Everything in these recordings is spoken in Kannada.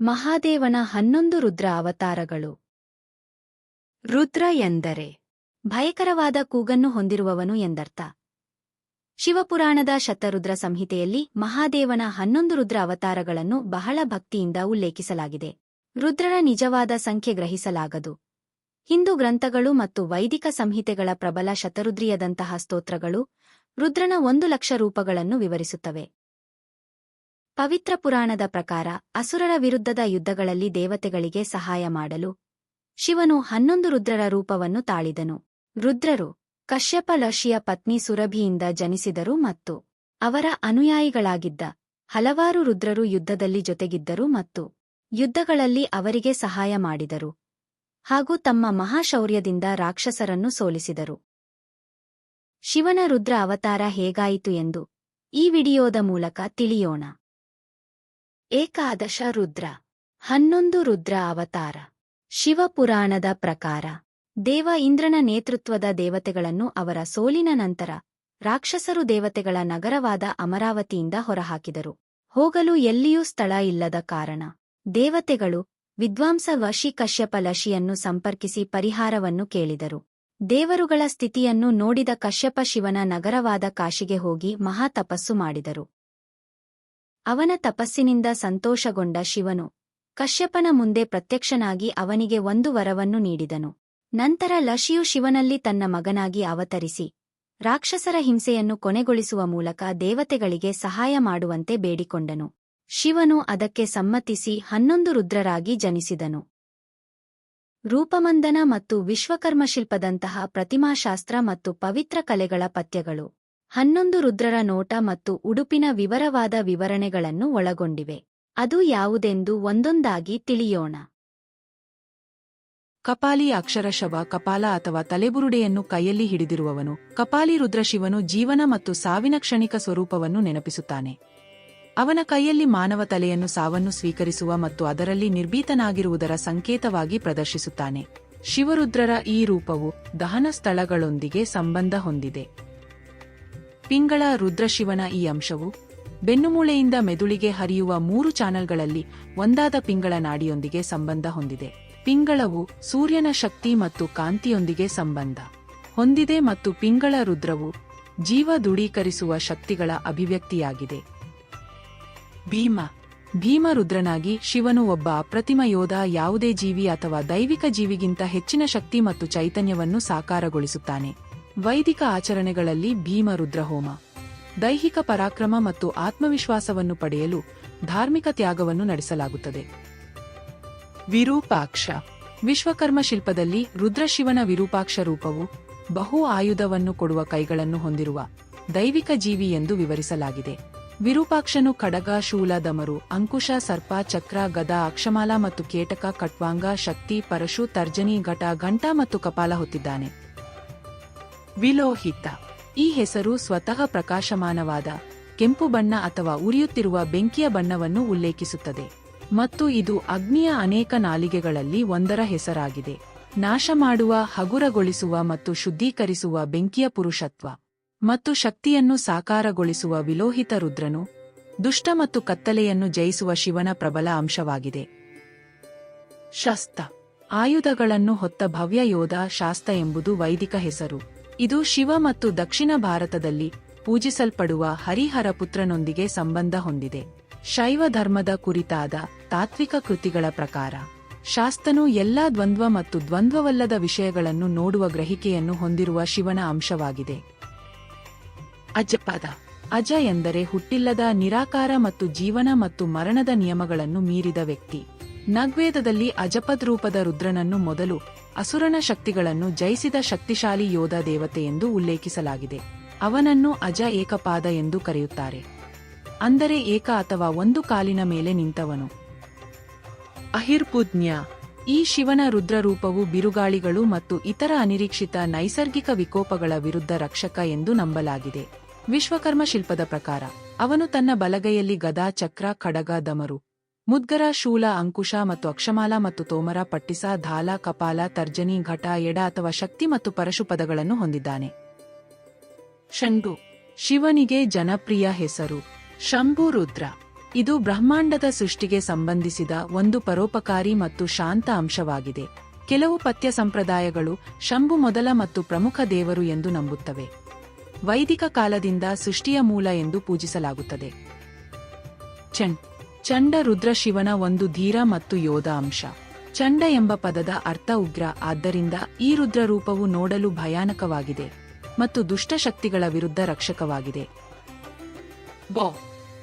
ಮಹಾದೇವನ ಹನ್ನೊಂದು ರುದ್ರ ಅವತಾರಗಳು. ರುದ್ರ ಎಂದರೆ ಭಯಕರವಾದ ಕೂಗನ್ನು ಹೊಂದಿರುವವನು ಎಂದರ್ಥ. ಶಿವಪುರಾಣದ ಶತರುದ್ರ ಸಂಹಿತೆಯಲ್ಲಿ ಮಹಾದೇವನ ಹನ್ನೊಂದು ರುದ್ರ ಅವತಾರಗಳನ್ನು ಬಹಳ ಭಕ್ತಿಯಿಂದ ಉಲ್ಲೇಖಿಸಲಾಗಿದೆ. ರುದ್ರರ ನಿಜವಾದ ಸಂಖ್ಯೆ ಗ್ರಹಿಸಲಾಗದು. ಹಿಂದೂ ಗ್ರಂಥಗಳು ಮತ್ತು ವೈದಿಕ ಸಂಹಿತೆಗಳ ಪ್ರಬಲ ಶತರುದ್ರಿಯದಂತಹ ಸ್ತೋತ್ರಗಳು ರುದ್ರನ ಒಂದು ಲಕ್ಷ ರೂಪಗಳನ್ನು ವಿವರಿಸುತ್ತವೆ. ಪವಿತ್ರ ಪುರಾಣದ ಪ್ರಕಾರ ಅಸುರರ ವಿರುದ್ಧದ ಯುದ್ಧಗಳಲ್ಲಿ ದೇವತೆಗಳಿಗೆ ಸಹಾಯ ಮಾಡಲು ಶಿವನು ಹನ್ನೊಂದು ರುದ್ರರ ರೂಪವನ್ನು ತಾಳಿದನು. ರುದ್ರರು ಕಶ್ಯಪ ಲಶಿಯ ಪತ್ನಿ ಸುರಭಿಯಿಂದ ಜನಿಸಿದರು ಮತ್ತು ಅವರ ಅನುಯಾಯಿಗಳಾಗಿದ್ದ ಹಲವಾರು ರುದ್ರರು ಯುದ್ಧದಲ್ಲಿ ಜೊತೆಗಿದ್ದರು ಮತ್ತು ಯುದ್ಧಗಳಲ್ಲಿ ಅವರಿಗೆ ಸಹಾಯ ಮಾಡಿದರು ಹಾಗೂ ತಮ್ಮ ಮಹಾಶೌರ್ಯದಿಂದ ರಾಕ್ಷಸರನ್ನು ಸೋಲಿಸಿದರು. ಶಿವನ ರುದ್ರ ಅವತಾರ ಹೇಗಾಯಿತು ಎಂದು ಈ ವಿಡಿಯೋದ ಮೂಲಕ ತಿಳಿಯೋಣ. ಏಕಾದಶ ರುದ್ರ, ಹನ್ನೊಂದು ರುದ್ರ ಅವತಾರ, ಶಿವಪುರಾಣದ ಪ್ರಕಾರ, ದೇವ ಇಂದ್ರನ ನೇತೃತ್ವದ ದೇವತೆಗಳನ್ನು ಅವರ ಸೋಲಿನ ನಂತರ, ರಾಕ್ಷಸರು ದೇವತೆಗಳ ನಗರವಾದ ಅಮರಾವತಿಯಿಂದ ಹೊರಹಾಕಿದರು. ಹೋಗಲು ಎಲ್ಲಿಯೂ ಸ್ಥಳ ಇಲ್ಲದ ಕಾರಣ, ದೇವತೆಗಳು ವಿದ್ವಾಂಸ ವಶಿ ಕಶ್ಯಪ ಲಶಿಯನ್ನು ಸಂಪರ್ಕಿಸಿ ಪರಿಹಾರವನ್ನು ಕೇಳಿದರು. ದೇವರುಗಳ ಸ್ಥಿತಿಯನ್ನು ನೋಡಿದ ಕಶ್ಯಪ ಶಿವನ ನಗರವಾದ ಕಾಶಿಗೆ ಹೋಗಿ ಮಹಾತಪಸ್ಸು ಮಾಡಿದರು. ಅವನ ತಪಸ್ಸಿನಿಂದ ಸಂತೋಷಗೊಂಡ ಶಿವನು ಕಶ್ಯಪನ ಮುಂದೆ ಪ್ರತ್ಯಕ್ಷನಾಗಿ ಅವನಿಗೆ ಒಂದು ವರವನ್ನು ನೀಡಿದನು. ನಂತರ ಲಶಿಯು ಶಿವನಲ್ಲಿ ತನ್ನ ಮಗನಾಗಿ ಅವತರಿಸಿ, ರಾಕ್ಷಸರ ಹಿಂಸೆಯನ್ನು ಕೊನೆಗೊಳಿಸುವ ಮೂಲಕ ದೇವತೆಗಳಿಗೆ ಸಹಾಯ ಮಾಡುವಂತೆ ಬೇಡಿಕೊಂಡನು. ಶಿವನು ಅದಕ್ಕೆ ಸಮ್ಮತಿಸಿ ಹನ್ನೊಂದು ರುದ್ರರಾಗಿ ಜನಿಸಿದನು. ರೂಪಮಂದನ ಮತ್ತು ವಿಶ್ವಕರ್ಮಶಿಲ್ಪದಂತಹ ಪ್ರತಿಮಾಶಾಸ್ತ್ರ ಮತ್ತು ಪವಿತ್ರ ಕಲೆಗಳ ಪತ್ಯಗಳು ಹನ್ನೊಂದು ರುದ್ರರ ನೋಟ ಮತ್ತು ಉಡುಪಿನ ವಿವರವಾದ ವಿವರಣೆಗಳನ್ನು ಒಳಗೊಂಡಿವೆ. ಅದು ಯಾವುದೆಂದು ಒಂದೊಂದಾಗಿ ತಿಳಿಯೋಣ. ಕಪಾಲಿ ಅಕ್ಷರಶವ, ಕಪಾಲ ಅಥವಾ ತಲೆಬುರುಡೆಯನ್ನು ಕೈಯಲ್ಲಿ ಹಿಡಿದಿರುವವನು, ಕಪಾಲಿ ರುದ್ರಶಿವನು ಜೀವನ ಮತ್ತು ಸಾವಿನ ಕ್ಷಣಿಕ ಸ್ವರೂಪವನ್ನು ನೆನಪಿಸುತ್ತಾನೆ. ಅವನ ಕೈಯಲ್ಲಿ ಮಾನವ ತಲೆಯನ್ನು ಸಾವನ್ನು ಸ್ವೀಕರಿಸುವ ಮತ್ತು ಅದರಲ್ಲಿ ನಿರ್ಭೀತನಾಗಿರುವುದರ ಸಂಕೇತವಾಗಿ ಪ್ರದರ್ಶಿಸುತ್ತಾನೆ. ಶಿವರುದ್ರರ ಈ ರೂಪವು ದಹನ ಸ್ಥಳಗಳೊಂದಿಗೆ ಸಂಬಂಧ ಹೊಂದಿದೆ. ಪಿಂಗಳ ರುದ್ರಶಿವನ ಈ ಅಂಶವು ಬೆನ್ನುಮೂಳೆಯಿಂದ ಮೆದುಳಿಗೆ ಹರಿಯುವ ಮೂರು ಚಾನಲ್ಗಳಲ್ಲಿ ಒಂದಾದ ಪಿಂಗಳ ನಾಡಿಯೊಂದಿಗೆ ಸಂಬಂಧ ಹೊಂದಿದೆ. ಪಿಂಗಳವು ಸೂರ್ಯನ ಶಕ್ತಿ ಮತ್ತು ಕಾಂತಿಯೊಂದಿಗೆ ಸಂಬಂಧ ಹೊಂದಿದೆ ಮತ್ತು ಪಿಂಗಳ ರುದ್ರವು ಜೀವ ದೃಢೀಕರಿಸುವ ಶಕ್ತಿಗಳ ಅಭಿವ್ಯಕ್ತಿಯಾಗಿದೆ. ಭೀಮ ಭೀಮ ರುದ್ರನಾಗಿ ಶಿವನು ಒಬ್ಬ ಅಪ್ರತಿಮ ಯೋಧ, ಯಾವುದೇ ಜೀವಿ ಅಥವಾ ದೈವಿಕ ಜೀವಿಗಿಂತ ಹೆಚ್ಚಿನ ಶಕ್ತಿ ಮತ್ತು ಚೈತನ್ಯವನ್ನು ಸಾಕಾರಗೊಳಿಸುತ್ತಾನೆ. ವೈದಿಕ ಆಚರಣೆಗಳಲ್ಲಿ ಭೀಮ ರುದ್ರಹೋಮ. ದೈಹಿಕ ಪರಾಕ್ರಮ ಮತ್ತು ಆತ್ಮವಿಶ್ವಾಸವನ್ನು ಪಡೆಯಲು ಧಾರ್ಮಿಕ ತ್ಯಾಗವನ್ನು ನಡೆಸಲಾಗುತ್ತದೆ. ವಿರೂಪಾಕ್ಷ. ವಿಶ್ವಕರ್ಮ ಶಿಲ್ಪದಲ್ಲಿ ರುದ್ರಶಿವನ ವಿರೂಪಾಕ್ಷ ರೂಪವು ಬಹು ಆಯುಧವನ್ನು ಕೊಡುವ ಕೈಗಳನ್ನು ಹೊಂದಿರುವ ದೈವಿಕ ಜೀವಿ ಎಂದು ವಿವರಿಸಲಾಗಿದೆ. ವಿರೂಪಾಕ್ಷನು ಖಡಗ, ಶೂಲ, ದಮರು, ಅಂಕುಶ, ಸರ್ಪ, ಚಕ್ರ, ಗದ, ಅಕ್ಷಮಾಲ ಮತ್ತು ಕೇಟಕ, ಕಟ್ವಾಂಗ, ಶಕ್ತಿ, ಪರಶು, ತರ್ಜನಿ, ಘಟ, ಘಂಟ ಮತ್ತು ಕಪಾಲ ಹೊತ್ತಿದ್ದಾನೆ. ವಿಲೋಹಿತ. ಈ ಹೆಸರು ಸ್ವತಃ ಪ್ರಕಾಶಮಾನವಾದ, ಕೆಂಪು ಬಣ್ಣ ಅಥವಾ ಉರಿಯುತ್ತಿರುವ ಬೆಂಕಿಯ ಬಣ್ಣವನ್ನು ಉಲ್ಲೇಖಿಸುತ್ತದೆ. ಮತ್ತು ಇದು ಅಗ್ನಿಯ ಅನೇಕ ನಾಲಿಗೆಗಳಲ್ಲಿ ಒಂದರ ಹೆಸರಾಗಿದೆ. ನಾಶ ಮಾಡುವ, ಹಗುರಗೊಳಿಸುವ ಮತ್ತು ಶುದ್ಧೀಕರಿಸುವ ಬೆಂಕಿಯ ಪುರುಷತ್ವ. ಮತ್ತು ಶಕ್ತಿಯನ್ನು ಸಾಕಾರಗೊಳಿಸುವ ವಿಲೋಹಿತ ರುದ್ರನು, ದುಷ್ಟ ಮತ್ತು ಕತ್ತಲೆಯನ್ನು ಜಯಿಸುವ ಶಿವನ ಪ್ರಬಲ ಅಂಶವಾಗಿದೆ. ಶಸ್ತ. ಆಯುಧಗಳನ್ನು ಹೊತ್ತ ಭವ್ಯ ಯೋಧ ಶಾಸ್ತ ಎಂಬುದು ವೈದಿಕ ಹೆಸರು. ಇದು ಶಿವ ಮತ್ತು ದಕ್ಷಿಣ ಭಾರತದಲ್ಲಿ ಪೂಜಿಸಲ್ಪಡುವ ಹರಿಹರ ಪುತ್ರನೊಂದಿಗೆ ಸಂಬಂಧ ಹೊಂದಿದೆ. ಶೈವ ಧರ್ಮದ ಕುರಿತಾದ ತಾತ್ವಿಕ ಕೃತಿಗಳ ಪ್ರಕಾರ, ಶಾಸ್ತನು ಎಲ್ಲಾ ದ್ವಂದ್ವ ಮತ್ತು ದ್ವಂದ್ವವಲ್ಲದ ವಿಷಯಗಳನ್ನು ನೋಡುವ ಗ್ರಹಿಕೆಯನ್ನು ಹೊಂದಿರುವ ಶಿವನ ಅಂಶವಾಗಿದೆ. ಅಜಪದ, ಅಜ ಎಂದರೆ ಹುಟ್ಟಿಲ್ಲದ, ನಿರಾಕಾರ ಮತ್ತು ಜೀವನ ಮತ್ತು ಮರಣದ ನಿಯಮಗಳನ್ನು ಮೀರಿದ ವ್ಯಕ್ತಿ. ನಗ್ವೇದದಲ್ಲಿ ಅಜಪದ್ ರೂಪದ ರುದ್ರನನ್ನು ಮೊದಲು ಅಸುರನ ಶಕ್ತಿಗಳನ್ನು ಜಯಿಸಿದ ಶಕ್ತಿಶಾಲಿ ಯೋಧ ದೇವತೆ ಎಂದು ಉಲ್ಲೇಖಿಸಲಾಗಿದೆ. ಅವನನ್ನು ಅಜ ಏಕಪಾದ ಎಂದು ಕರೆಯುತ್ತಾರೆ. ಅಂದರೆ ಏಕ ಅಥವಾ ಒಂದು ಕಾಲಿನ ಮೇಲೆ ನಿಂತವನು. ಅಹಿರ್ಪುಜ್ಞ, ಈ ಶಿವನ ರುದ್ರರೂಪವು ಬಿರುಗಾಳಿಗಳು ಮತ್ತು ಇತರ ಅನಿರೀಕ್ಷಿತ ನೈಸರ್ಗಿಕ ವಿಕೋಪಗಳ ವಿರುದ್ಧ ರಕ್ಷಕ ಎಂದು ನಂಬಲಾಗಿದೆ. ವಿಶ್ವಕರ್ಮ ಶಿಲ್ಪದ ಪ್ರಕಾರ, ಅವನು ತನ್ನ ಬಲಗೈಯಲ್ಲಿ ಗದಾ, ಚಕ್ರ, ಖಡಗ, ದಮರು ಮುದ್ಗರ, ಶೂಲ, ಅಂಕುಶ ಮತ್ತು ಅಕ್ಷಮಾಲ ಮತ್ತು ತೋಮರ, ಪಟ್ಟಿಸ, ಧಾಲ, ಕಪಾಲ, ತರ್ಜನಿ, ಘಟ, ಎಡ ಅಥವಾ ಶಕ್ತಿ ಮತ್ತು ಪರಶು ಪದಗಳನ್ನು ಹೊಂದಿದ್ದಾನೆ. ಶಂಭು, ಶಿವನಿಗೆ ಜನಪ್ರಿಯ ಹೆಸರು. ಶಂಭು ರುದ್ರ. ಇದು ಬ್ರಹ್ಮಾಂಡದ ಸೃಷ್ಟಿಗೆ ಸಂಬಂಧಿಸಿದ ಒಂದು ಪರೋಪಕಾರಿ ಮತ್ತು ಶಾಂತ ಅಂಶವಾಗಿದೆ. ಕೆಲವು ಪಥ್ಯ ಸಂಪ್ರದಾಯಗಳು ಶಂಭು ಮೊದಲ ಮತ್ತು ಪ್ರಮುಖ ದೇವರು ಎಂದು ನಂಬುತ್ತವೆ. ವೈದಿಕ ಕಾಲದಿಂದ ಸೃಷ್ಟಿಯ ಮೂಲ ಎಂದು ಪೂಜಿಸಲಾಗುತ್ತದೆ. ಚಂಡ್ ಚಂಡ ರುದ್ರ ಶಿವನ ಒಂದು ಧೀರ ಮತ್ತು ಯೋಧ ಅಂಶ. ಚಂಡ ಎಂಬ ಪದದ ಅರ್ಥ ಉಗ್ರ, ಆದ್ದರಿಂದ ಈ ರುದ್ರ ರೂಪವು ನೋಡಲು ಭಯಾನಕವಾಗಿದೆ ಮತ್ತು ದುಷ್ಟಶಕ್ತಿಗಳ ವಿರುದ್ಧ ರಕ್ಷಕವಾಗಿದೆ. ಬ.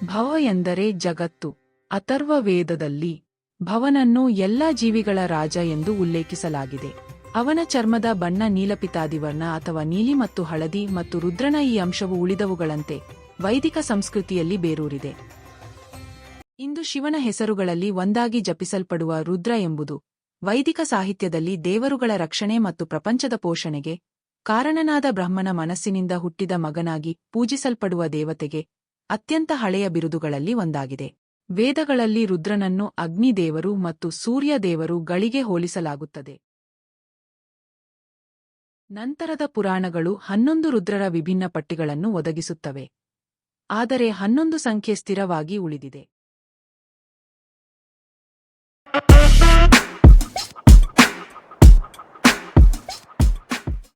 ಭವ ಎಂದರೆ ಜಗತ್ತು. ಅಥರ್ವ ವೇದದಲ್ಲಿ ಭವನನ್ನು ಎಲ್ಲಾ ಜೀವಿಗಳ ರಾಜ ಎಂದು ಉಲ್ಲೇಖಿಸಲಾಗಿದೆ. ಅವನ ಚರ್ಮದ ಬಣ್ಣ ನೀಲಪಿತಾದಿವರ್ಣ ಅಥವಾ ನೀಲಿ ಮತ್ತು ಹಳದಿ ಮತ್ತು ರುದ್ರನ ಈ ಅಂಶವು ಉಳಿದವುಗಳಂತೆ ವೈದಿಕ ಸಂಸ್ಕೃತಿಯಲ್ಲಿ ಬೇರೂರಿದೆ. ಇಂದು ಶಿವನ ಹೆಸರುಗಳಲ್ಲಿ ಒಂದಾಗಿ ಜಪಿಸಲ್ಪಡುವ ರುದ್ರ ಎಂಬುದು ವೈದಿಕ ಸಾಹಿತ್ಯದಲ್ಲಿ ದೇವರುಗಳ ರಕ್ಷಣೆ ಮತ್ತು ಪ್ರಪಂಚದ ಪೋಷಣೆಗೆ ಕಾರಣನಾದ ಬ್ರಹ್ಮನ ಮನಸ್ಸಿನಿಂದ ಹುಟ್ಟಿದ ಮಗನಾಗಿ ಪೂಜಿಸಲ್ಪಡುವ ದೇವತೆಗೆ ಅತ್ಯಂತ ಹಳೆಯ ಬಿರುದುಗಳಲ್ಲಿ ಒಂದಾಗಿದೆ. ವೇದಗಳಲ್ಲಿ ರುದ್ರನನ್ನು ಅಗ್ನಿದೇವರು ಮತ್ತು ಸೂರ್ಯ ದೇವರು ಗಳಿಗೆ ಹೋಲಿಸಲಾಗುತ್ತದೆ. ನಂತರದ ಪುರಾಣಗಳು ಹನ್ನೊಂದು ರುದ್ರರ ವಿಭಿನ್ನ ಪಟ್ಟಿಗಳನ್ನು ಒದಗಿಸುತ್ತವೆ. ಆದರೆ ಹನ್ನೊಂದು ಸಂಖ್ಯೆ ಸ್ಥಿರವಾಗಿ ಉಳಿದಿದೆ.